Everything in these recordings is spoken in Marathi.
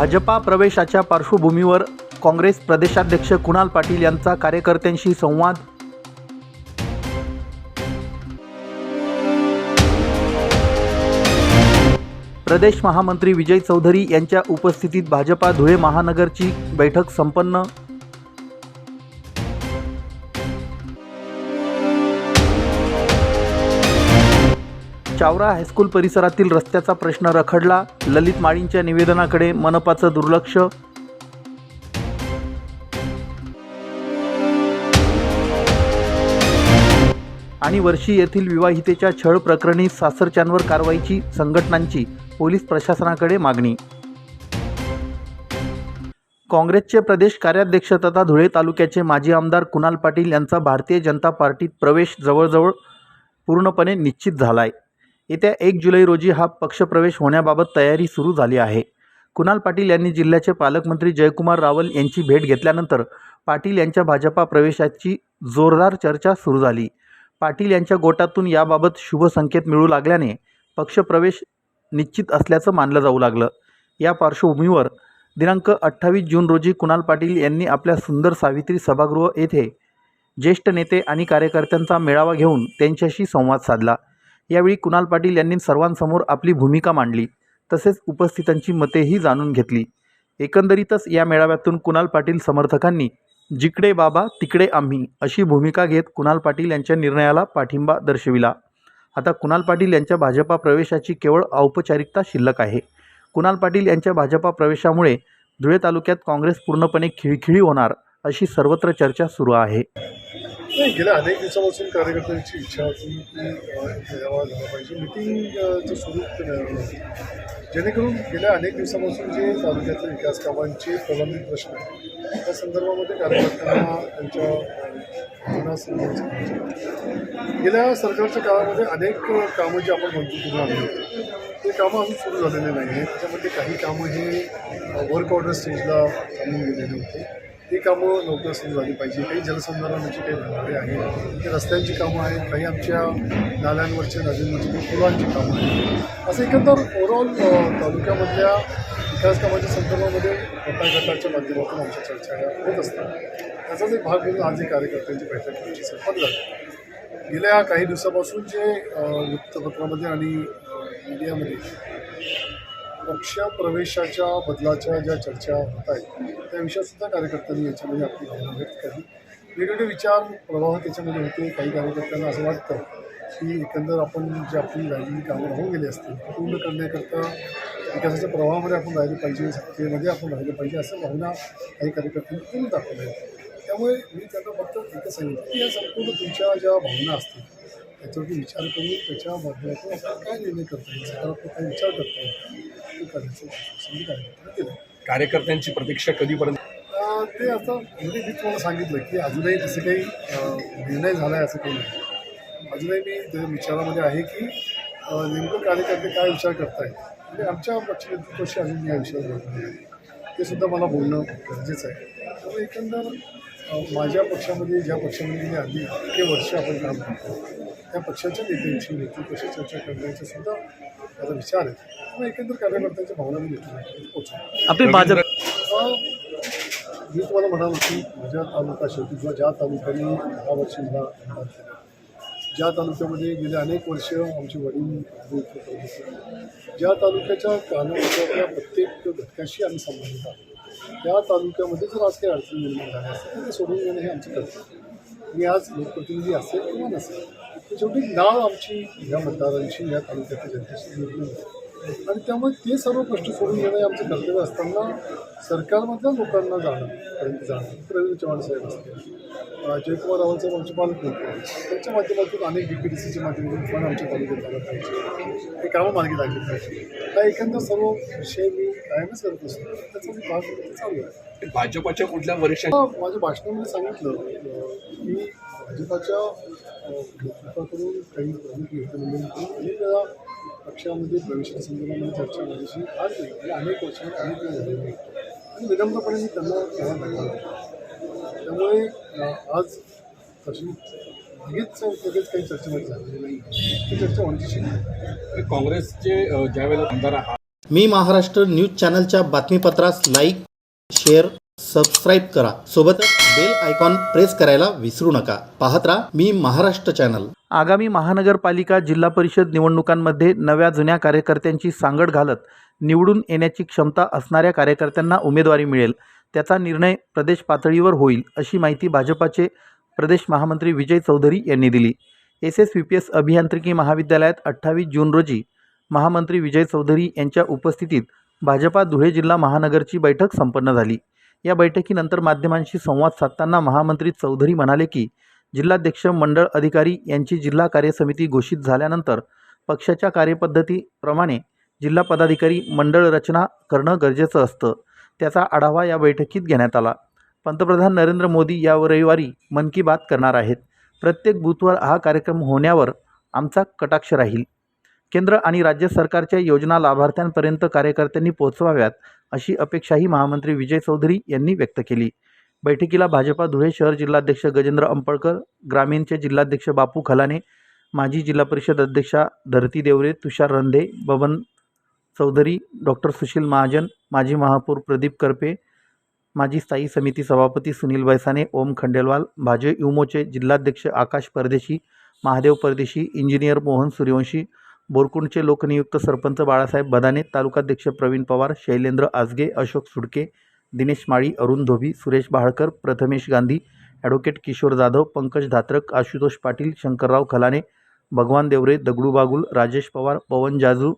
भाजपा प्रवेशाच्या पार्श्वभूमीवर काँग्रेस प्रदेशाध्यक्ष कुणाल पाटील यांचा कार्यकर्त्यांशी संवाद. प्रदेश महामंत्री विजय चौधरी यांच्या उपस्थितीत भाजपा धुळे महानगरची बैठक संपन्न. चावरा हायस्कूल परिसरातील रस्त्याचा प्रश्न रखडला. ललित माळींच्या निवेदनाकडे मनपाचं दुर्लक्ष. आणि वर्षी येथील विवाहितेच्या छळ प्रकरणी सासरच्यांवर कारवाईची संघटनांची पोलीस प्रशासनाकडे मागणी. काँग्रेसचे प्रदेश कार्याध्यक्ष तथा धुळे तालुक्याचे माजी आमदार कुणाल पाटील यांचा भारतीय जनता पार्टीत प्रवेश जवळजवळ पूर्णपणे निश्चित झाला आहे येत्या एक जुलै रोजी हा पक्षप्रवेश होण्याबाबत तयारी सुरू झाली आहे. कुणाल पाटील यांनी जिल्ह्याचे पालकमंत्री जयकुमार रावल यांची भेट घेतल्यानंतर पाटील यांच्या भाजपा प्रवेशाची जोरदार चर्चा सुरू झाली. पाटील यांच्या गोटातून याबाबत शुभ संकेत मिळू लागल्याने पक्षप्रवेश निश्चित असल्याचं मानलं जाऊ लागलं. या पार्श्वभूमीवर दिनांक अठ्ठावीस जून रोजी कुणाल पाटील यांनी आपल्या सुंदर सावित्री सभागृह येथे ज्येष्ठ नेते आणि कार्यकर्त्यांचा मेळावा घेऊन त्यांच्याशी संवाद साधला. यावेळी कुणाल पाटील यांनी सर्वांसमोर आपली भूमिका मांडली. तसेच उपस्थितांची मतेही जाणून घेतली. एकंदरीतच या मेळाव्यातून कुणाल पाटील समर्थकांनी जिकडे बाबा तिकडे आम्ही अशी भूमिका घेत कुणाल पाटील यांच्या निर्णयाला पाठिंबा दर्शविला. आता कुणाल पाटील यांच्या भाजपा प्रवेशाची केवळ औपचारिकता शिल्लक आहे. कुणाल पाटील यांच्या भाजपा प्रवेशामुळे धुळे तालुक्यात काँग्रेस पूर्णपणे खिळखिळी होणार अशी सर्वत्र चर्चा सुरू आहे. नाही गेल्या अनेक दिवसापासून कार्यकर्त्यांची इच्छा होती की मेळावा झाला पाहिजे. मिटिंगचं स्वरूप ते मिळालं जेणेकरून गेल्या अनेक दिवसापासून जे तालुक्यातल्या विकास कामांचे प्रलंबित प्रश्न आहेत त्या संदर्भामध्ये कार्यकर्त्यांना त्यांच्या गेल्या सरकारच्या काळामध्ये अनेक कामं जी आपण मंजूर करून आली होती ते कामं अजून सुरू झालेले नाही आहेत त्याच्यामध्ये काही कामं हे वर्क ऑर्डर स्टेजला थांबून गेलेले होते. ती कामं लवकर सुरू झाली पाहिजे. काही जलसंधारणाची काही प्रकारे आहेत ते रस्त्यांची कामं आहेत काही आमच्या नाल्यांवरच्या नदींवरची काही पुलांची कामं आहेत. असं एकंदर ओव्हरऑल तालुक्यामधल्या विकास कामाच्या संदर्भामध्ये गटागटाच्या माध्यमातून आमच्या चर्चा ह्या होत असतात. त्याचाच एक भाग म्हणून आज ही कार्यकर्त्यांची बैठक आमची संपन्न झाली. गेल्या काही दिवसापासून जे वृत्तपत्रामध्ये आणि मीडियामध्ये पक्षप्रवेशाच्या बदलाच्या ज्या चर्चा होत आहेत त्याविषयीसुद्धा कार्यकर्त्यांनी याच्यामध्ये आपली भावना व्यक्त केली. वेगवेगळे विचार प्रवाह त्याच्यामध्ये होते. काही कार्यकर्त्यांना असं वाटतं की एकंदर आपण जे आपली राहिलेली कामं होऊन गेली असतील पूर्ण करण्याकरता विकासाच्या प्रवाहामध्ये आपण राहिलं पाहिजे सत्तेमध्ये आपण राहिलं पाहिजे असं भावना काही कार्यकर्त्यांनी पूर्ण दाखवल्या आहेत. त्यामुळे मी त्यांना फक्त एकच सांगितलं की या संपूर्ण तुमच्या ज्या भावना असतील त्याच्यावरती विचार करून त्याच्या माध्यमातून आपण काय निर्णय करता येईल सकारात्मक काय विचार करता येईल ते करण्याचं संधी कार्यकर्त्यांना कार्यकर्त्यांची प्रतीक्षा कधीपर्यंत? ते आता म्हणजे मी तुम्हाला सांगितलं की अजूनही तसं काही निर्णय झाला आहे असं काही नाही. अजूनही मी त्या विचारामध्ये आहे की नेमकं कार्यकर्ते काय विचार करतायत? म्हणजे आमच्या पक्ष नेतृत्वाशी अजून या विषयावर बोललो नाही. ते सुद्धा मला बोलणं गरजेचं आहे. त्यामुळे एकंदर माझ्या पक्षामध्ये ज्या पक्षामध्ये मी आधी इतके वर्ष आपण काम करतो त्या पक्षाच्या नेत्यांशी नेतृत्वाशी चर्चा करण्याचा सुद्धा माझा विचार आहे. त्यामुळे एकंदर कार्यकर्त्यांच्या भावना मी नेतृत्वापर्यंत पोहोचवतो आपली भाजप मी तुम्हाला म्हणालो की माझ्या तालुका शेवटी किंवा ज्या तालुक्याने दहा वर्ष मला केलं ज्या तालुक्यामध्ये गेले अनेक वर्ष आमचे वडील ज्या तालुक्याच्या कानाकोपऱ्यातल्या प्रत्येक घटकाशी आम्ही संबंधित आहोत. त्या तालुक्यामध्ये जर आज काही अडचणी निर्माण झाल्या असतील तर ते सोडून घेणं हे आमचं कर्तव्य. मी आज लोकप्रतिनिधी असेल किंवा नसेल शेवटी नाव आमची ह्या मतदारांची या तालुक्याच्या जनतेशी जोडली आहे. आणि त्यामुळे ते सर्व प्रश्न सोडून घेणं हे आमचं कर्तव्य असताना सरकारमधल्या लोकांना जाणं पर्यंत जाणं प्रवीण चव्हाण साहेब असतील. जयकुमार रावल साहेब आमचे पालकमंत्री आहेत. त्यांच्या माध्यमातून अनेक डी पी डी सीच्या माध्यमातून पण आमच्या तालुक्यात झालं पाहिजे. हे कामं मार्गी लागली पाहिजे. हा एकंदर सर्व विषय मी कायमच करत असतो. त्याचा मी भाग चालू आहे. भाजपच्या कुठल्या वरिष्ठ माझ्या भाषणामध्ये सांगितलं की भाजपाच्या नेतृत्वाकडून काही प्रमुख नेतेमंडळींकडून अनेक वेळा पक्षामध्ये प्रवेशासंदर्भामध्ये चर्चा माझ्याशी आज नाही गेल्या अनेक वर्षात अनेक वेळा झालेली आहे. आणि विनम्रपणे मी त्यांना तेव्हा नकार त्यामुळे आज तशी लगेच लगेच काही चर्चेमध्ये झालेली नाही ती चर्चा होण्याची. काँग्रेसचे ज्यावेळेला आमदार आहात मी महाराष्ट्र न्यूज चॅनलच्या बातमीपत्रास लाईक शेअर सबस्क्राईब करा. सोबतच बेल आयकॉन प्रेस करायला विसरू नका. पाहत राहा मी महाराष्ट्र चॅनल आगामी महानगरपालिका जिल्हा परिषद निवडणुकांमध्ये नव्या जुन्या कार्यकर्त्यांची सांगड घालत निवडून येण्याची क्षमता असणाऱ्या कार्यकर्त्यांना उमेदवारी मिळेल. त्याचा निर्णय प्रदेश पातळीवर होईल अशी माहिती भाजपाचे प्रदेश महामंत्री विजय चौधरी यांनी दिली. S S V P S अभियांत्रिकी महाविद्यालयात अठ्ठावीस जून रोजी महामंत्री विजय चौधरी यांच्या उपस्थितीत भाजपा धुळे जिल्हा महानगरची बैठक संपन्न झाली. या बैठकीनंतर माध्यमांशी संवाद साधताना महामंत्री चौधरी म्हणाले की जिल्हाध्यक्ष मंडळ अधिकारी यांची जिल्हा कार्यसमिती घोषित झाल्यानंतर पक्षाच्या कार्यपद्धतीप्रमाणे जिल्हा पदाधिकारी मंडळ रचना करणं गरजेचं असतं. त्याचा आढावा या बैठकीत घेण्यात आला. पंतप्रधान नरेंद्र मोदी या रविवारी मन की बात करणार आहेत. प्रत्येक बूथवर हा कार्यक्रम होण्यावर आमचा कटाक्ष राहील. केंद्र आणि राज्य सरकारच्या योजना लाभार्थ्यांपर्यंत कार्यकर्त्यांनी पोहोचवाव्यात अशी अपेक्षाही महामंत्री विजय चौधरी यांनी व्यक्त केली. बैठकीला भाजपा धुळे शहर जिल्हाध्यक्ष गजेंद्र अंपळकर ग्रामीणचे जिल्हाध्यक्ष बापू खलाने माजी जिल्हा परिषद अध्यक्षा धरती देवरे तुषार रंधे बबन चौधरी डॉक्टर सुशील महाजन माजी महापौर प्रदीप करपे माजी स्थायी समिती सभापती सुनील बैसाने ओम खंडेलवाल भाजप युमोचे जिल्हाध्यक्ष आकाश परदेशी महादेव परदेशी इंजिनियर मोहन सूर्यवंशी बोरकुंडचे लोकनियुक्त सरपंच बाळासाहेब बदाने तालुकाध्यक्ष प्रवीण पवार शैलेंद्र आजगे अशोक सुडके दिनेश माळी अरुण धोबी सुरेश बहाळकर प्रथमेश गांधी ॲडव्होकेट किशोर जाधव पंकज धात्रक आशुतोष पाटील शंकरराव खलाने भगवान देवरे दगडू बागुल राजेश पवार पवन जाजू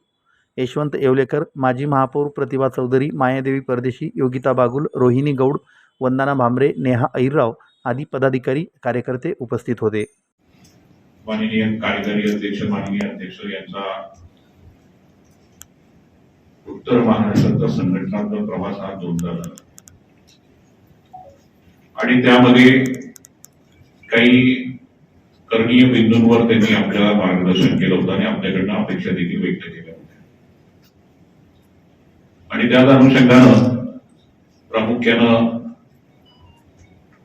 यशवंत येवलेकर माजी महापौर प्रतिभा चौधरी मायादेवी परदेशी योगिता बागुल रोहिणी गौड वंदना भांबरे नेहा अहिरराव आदी पदाधिकारी कार्यकर्ते उपस्थित होते. माननीय कार्यकारी अध्यक्ष माननीय अध्यक्ष यांचा उत्तर महाराष्ट्राचा संघटनात्मक प्रवास हा दोनदा झाला. आणि त्यामध्ये काही करणीय बिंदूंवर त्यांनी आपल्याला मार्गदर्शन केलं होतं आणि आपल्याकडनं अपेक्षा देखील व्यक्त केल्या होत्या. आणि त्याच अनुषंगानं प्रामुख्यानं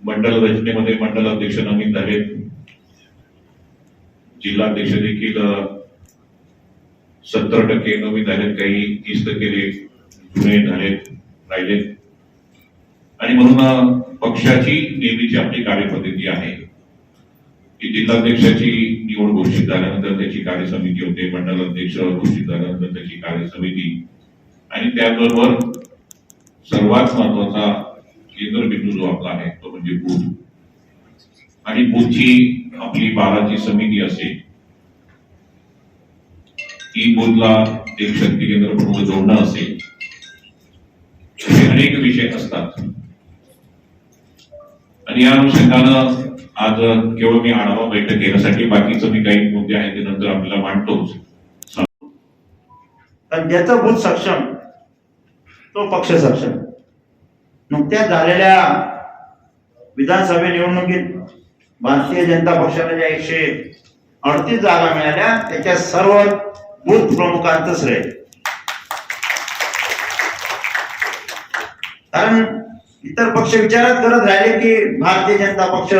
मंडल रचनेमध्ये मंडल अध्यक्ष नवीन झाले जिल्हाध्यक्ष देखील सत्तर टक्के नवीन झालेत काही तीस टक्के जुने झालेत राहिलेत. आणि म्हणून पक्षाची नेहमीची आपली कार्यपद्धती आहे. की जिल्हाध्यक्षाची निवड घोषित झाल्यानंतर त्याची कार्यसमिती होते मंडल अध्यक्ष घोषित झाल्यानंतर त्याची कार्यसमिती. आणि त्याबरोबर सर्वात महत्त्वाचा केंद्रबिंदू जो आपला आहे तो म्हणजे बूथ. आणि बूथची आपली बाराची समिती असेल. ती बोधला एक शक्ती केंद्र प्रमुख जोडणं असेल. असे अनेक विषय असतात. आणि या अनुषंगानं आज केवळ मी आढावा बैठक घेण्यासाठी बाकीचं मी काही मुद्दे आहेत ते नंतर आपल्याला मांडतोच. पण ज्याचं बूथ सक्षम तो पक्ष सक्षम. नुकत्याच झालेल्या विधानसभा निवडणुकीत भारतीय जनता पक्षाला ज्या एकशे अडतीस जागा मिळाल्या त्याच्या सर्व बूथ प्रमुखांचं श्रेय. कारण इतर पक्ष विचारात करत राहिले की भारतीय जनता पक्ष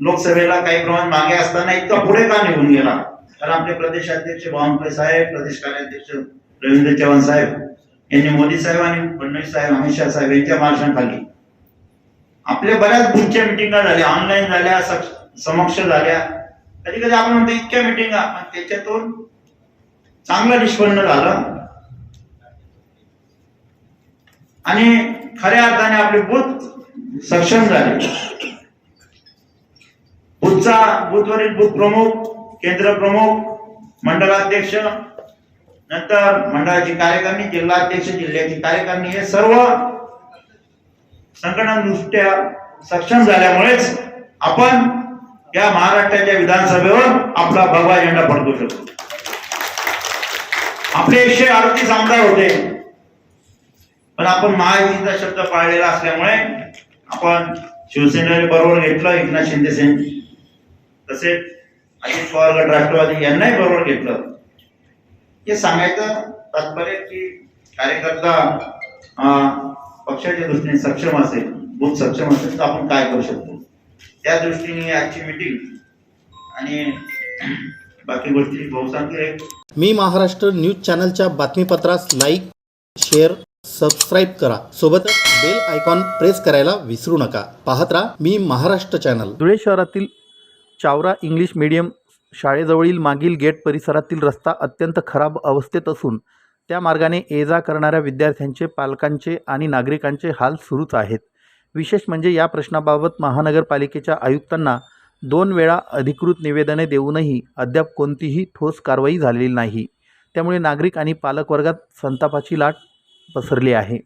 लोकसभेला काही प्रमाण मागे असताना इतका पुढे का निघून गेला? कारण आपले प्रदेशाध्यक्ष बावनकुळे साहेब प्रदेश कार्याध्यक्ष रवींद्र चव्हाण साहेब यांनी मोदी साहेब आणि फडणवीस साहेब अमित शहा साहेब यांच्या मार्शांखाली आपल्या बऱ्याच बुथच्या मिटिंगा झाल्या ऑनलाईन झाल्या समक्ष झाल्या. कधी कधी आपण म्हणतो इतक्या मिटिंगा पण त्याच्यातून चांगलं निष्पन्न झालं. आणि खऱ्या अर्थाने आपले बूथ सक्षम झाले. बूथचा बूथवरील बूथ प्रमुख केंद्र प्रमुख मंडलाध्यक्ष नंतर मंडळाची कार्यकारिणी जिल्हाध्यक्ष जिल्ह्याची कार्यकारिणी हे सर्व संघटनादृष्ट्या सक्षम झाल्यामुळेच आपण या महाराष्ट्राच्या विधानसभेवर आपला भगवा झेंडा फडकू शकतो. आपले एकशे अडतीस आमदार होते. पण आपण महायुतीचा शब्द पाळलेला असल्यामुळे आपण शिवसेनेने बरोबर घेतलं एकनाथ शिंदे सेन तसेच अजित पवार गट राष्ट्रवादी यांनाही बरोबर घेतलं. हे सांगायचं तात्पर्य की कार्यकर्ता अं, पक्षाच्या दृष्टीने सक्षम असेल बूथ सक्षम असेल तर आपण काय करू शकतो? त्या दृष्टीने आजची मीटिंग आणि बाकी गोष्टी सांगतील. मी महाराष्ट्र न्यूज चॅनलच्या बातमीपत्रास लाईक शेअर सबस्क्राईब करा. सोबतच बेल आयकॉन प्रेस करायला विसरू नका. पाहत राहा मी महाराष्ट्र चॅनल. धुळे शहरातील चावरा इंग्लिश मीडियम शाळेजवळील मागील गेट परिसरातील रस्ता अत्यंत खराब अवस्थेत असून त्या मार्गाने ये जा करणाऱ्या विद्यार्थ्यांचे पालकांचे आणि नागरिकांचे हाल सुरूच आहेत. विशेष म्हणजे या प्रश्नाबाबत महानगरपालिकेच्या आयुक्तांना दोन वेळा अधिकृत निवेदने देऊनही अद्याप कोणतीही ठोस कारवाई झालेली नाही. त्यामुळे नागरिक आणि पालकवर्गात संतापाची लाट पसरली आहे.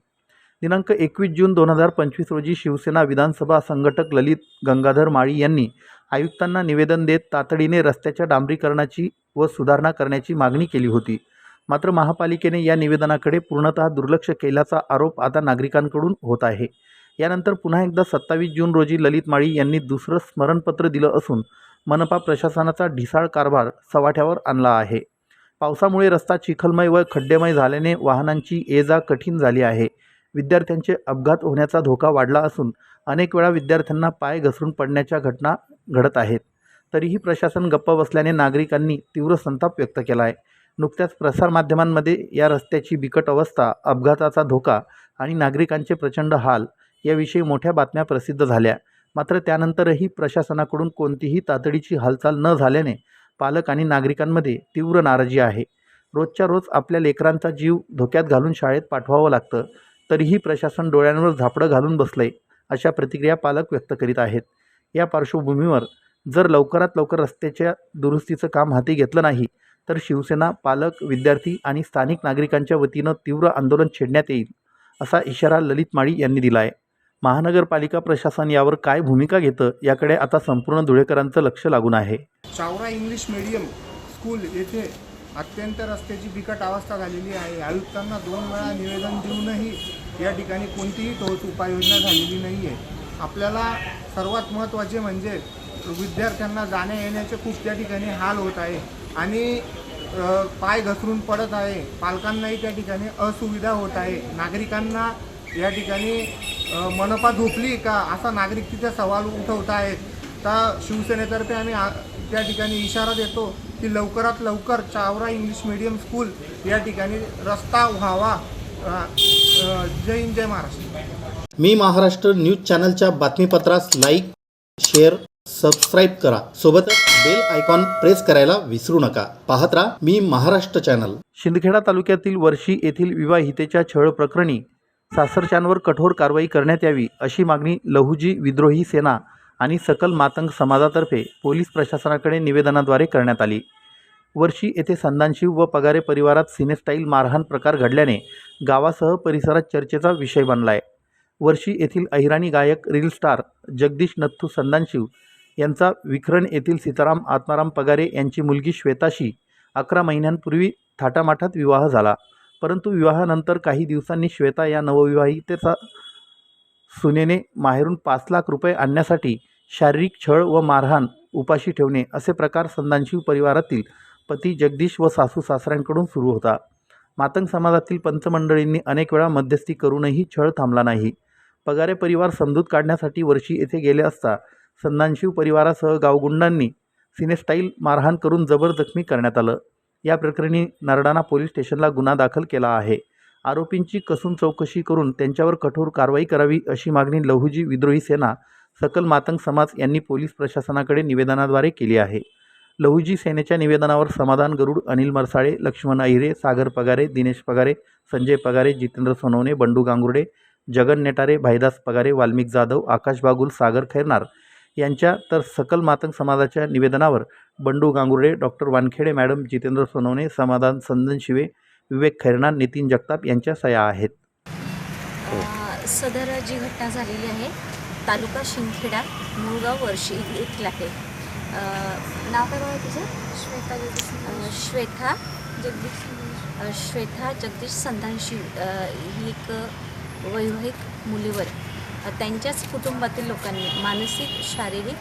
दिनांक एकवीस जून दोन हजार पंचवीस रोजी शिवसेना विधानसभा संघटक ललित गंगाधर माळी यांनी आयुक्तांना निवेदन देत तातडीने रस्त्याच्या डांबरीकरणाची व सुधारणा करण्याची मागणी केली होती. मात्र महापालिकेने या निवेदनाकडे पूर्णतः दुर्लक्ष केल्याचा आरोप आता नागरिकांकडून होत आहे. यानंतर पुन्हा एकदा सत्तावीस जून रोजी ललित माळी यांनी दुसरं स्मरणपत्र दिलं असून मनपा प्रशासनाचा ढिसाळ कारभार सवाठ्यावर आणला आहे. पावसामुळे रस्ता चिखलमय व खड्डेमय झाल्याने वाहनांची ये जा कठीण झाली आहे. विद्यार्थ्यांचे अपघात होण्याचा धोका वाढला असून अनेक वेळा विद्यार्थ्यांना पाय घसरून पडण्याच्या घटना घडत आहेत. तरीही प्रशासन गप्प बसल्याने नागरिकांनी तीव्र संताप व्यक्त केला आहे नुकत्याच प्रसारमाध्यमांमध्ये या रस्त्याची बिकट अवस्था अपघाताचा धोका आणि नागरिकांचे प्रचंड हाल याविषयी मोठ्या बातम्या प्रसिद्ध झाल्या. मात्र त्यानंतरही प्रशासनाकडून कोणतीही तातडीची हालचाल न झाल्याने पालक आणि नागरिकांमध्ये तीव्र नाराजी आहे. रोजच्या रोज आपल्या लेकरांचा जीव धोक्यात घालून शाळेत पाठवावं लागतं तरीही प्रशासन डोळ्यांवर झापडं घालून बसलंय अशा प्रतिक्रिया पालक व्यक्त करीत आहेत. या पार्श्वभूमीवर जर लवकरात लवकर रस्त्याच्या दुरुस्तीचं काम हाती घेतलं नाही तर शिवसेना पालक विद्यार्थी आणि स्थानिक नागरिकांच्या वतीनं तीव्र आंदोलन छेडण्यात येईल असा इशारा ललित माळी यांनी दिला आहे महानगरपालिका प्रशासन यावर काय भूमिका घेतं याकडे आता संपूर्ण धुळेकरांचं लक्ष लागून आहे. चावरा इंग्लिश मीडियम स्कूल येथे अत्यंत रस्त्याची बिकट अवस्था झालेली आहे. आयुक्तांना दोन वेळा निवेदन देऊनही या ठिकाणी कोणतीही ठोस उपाययोजना झालेली नाही आहे आपल्याला सर्वात महत्त्वाचे म्हणजे विद्यार्थ्यांना जाण्या येण्याचे खूप त्या ठिकाणी हाल होत आहे. आणि पाय घसरून पडत आहे. पालकांनाही त्या ठिकाणी असुविधा होत आहे. नागरिकांना या ठिकाणी मनपा झोपली का असा नागरिक तिथे सवाल उठवत आहेत. तर शिवसेनेतर्फे आम्ही त्या ठिकाणी इशारा देतो की लवकरात लवकर चावरा इंग्लिश मीडियम स्कूल या ठिकाणी रस्ता व्हावा. जय हिंद जय महाराष्ट्र. मी महाराष्ट्र न्यूज चॅनलच्या बातमीपत्रास लाईक शेअर सबस्क्राईब करा. सोबतच बेल आयकॉन प्रेस करायला विसरू नका. पाहत राहा मी महाराष्ट्र चॅनल शिंदखेडा तालुक्यातील वर्षी येथील विवाहितेच्या छळ प्रकरणी सासरच्यांवर कठोर कारवाई करण्यात यावी अशी मागणी लहुजी विद्रोही सेना आणि सकल मातंग समाजातर्फे पोलीस प्रशासनाकडे निवेदनाद्वारे करण्यात आली. वर्षी येथे संदानशिव व पगारे परिवारात सिनेस्टाईल मारहाण प्रकार घडल्याने गावासह परिसरात चर्चेचा विषय बनला आहे वर्षी येथील अहिराणी गायक रील स्टार जगदीश नथू संदानशिव यांचा विखरण येथील सीताराम आत्माराम पगारे यांची मुलगी श्वेताशी अकरा महिन्यांपूर्वी थाटामाटात विवाह झाला. परंतु विवाहानंतर काही दिवसांनी श्वेता या नवविवाहितेचा सुनेने माहेरून पाच लाख रुपये आणण्यासाठी शारीरिक छळ व मारहाण उपाशी ठेवणे असे प्रकार संदांशिव परिवारातील पती जगदीश व सासू सासऱ्यांकडून सुरू होता. मातंग समाजातील पंचमंडळींनी अनेक वेळा मध्यस्थी करूनही छळ थांबला नाही. पगारे परिवार समजूत काढण्यासाठी वर्षी येथे गेले असता संदानशिव परिवारासह गावगुंडांनी सिनेस्टाईल मारहाण करून जबर जखमी करण्यात आलं. या प्रकरणी नरडाणा पोलीस स्टेशनला गुन्हा दाखल केला आहे. आरोपींची कसून चौकशी करून त्यांच्यावर कठोर कारवाई करावी अशी मागणी लहुजी विद्रोही सेना सकल मातंग समाज यांनी पोलीस प्रशासनाकडे निवेदनाद्वारे केली आहे. लहुजी सेनेच्या निवेदनावर समाधान गरुड अनिल मरसाळे लक्ष्मण अहिरे सागर पगारे दिनेश पगारे संजय पगारे जितेंद्र सोनवणे बंडू गांगुर्डे जगन नेटारे भाईदास पगारे वाल्मिक जाधव आकाश बागुल सागर खैरनार यांच्या तर सकल मातंग समाजाच्या निवेदनावर बंडू गांगुर्डे डॉक्टर वानखेडे मॅडम जितेंद्र सोनवणे समाधान संदन शिवे विवेक खैरनार नितीन जगताप यांच्या सह्या आहेत. सदर जी घटना झालेली आहे. तालुका शिंदखेडा मुळगाव वर्षी येथील आहे. नाव काय बाबा तुझं? श्वेता जगदीश श्वेता जगदीश श्वेता जगदीश संधानशी ही एक वैवाहिक मुलीवर त्यांच्याच कुटुंबातील लोकांनी मानसिक शारीरिक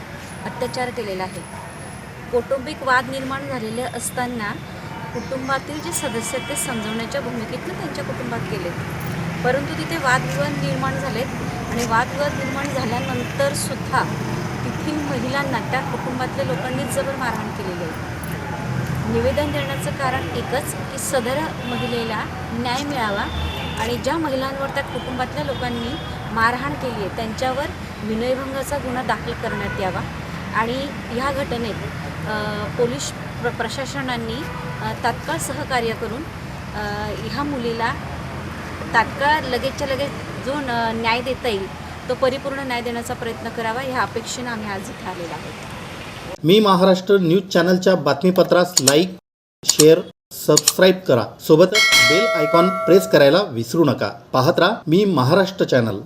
अत्याचार केलेला आहे. कौटुंबिक वाद निर्माण झालेले असताना कुटुंबातील जे सदस्य ते समजवण्याच्या भूमिकेतनं त्यांच्या कुटुंबात गेले. परंतु तिथे वादविवाद निर्माण झालेत आणि वादविवाद निर्माण झाल्यानंतर सुद्धा महिलांना त्या कुटुंबातल्या लोकांनी जबर मारहाण केलेली आहे. निवेदन देण्याचं कारण एकच की सदर महिलेला न्याय मिळावा आणि ज्या महिलांवर त्या कुटुंबातल्या लोकांनी मारहाण केली आहे त्यांच्यावर विनयभंगाचा गुन्हा दाखल करण्यात यावा. आणि ह्या घटनेत पोलीस प्र प्रशासनांनी तात्काळ सहकार्य करून ह्या मुलीला तात्काळ लगेचच्या लगेच जो न न्याय देता येईल तो परिपूर्ण न्याय देण्याचा प्रयत्न करावा ह्या अपेक्षेनं आम्ही आज इथे आलेलो आहोत. मी महाराष्ट्र न्यूज चॅनलच्या बातमीपत्रास लाईक शेअर सबस्क्राईब करा. सोबतच बेल आयकॉन प्रेस करायला विसरू नका. पाहत राहा मी महाराष्ट्र चॅनल.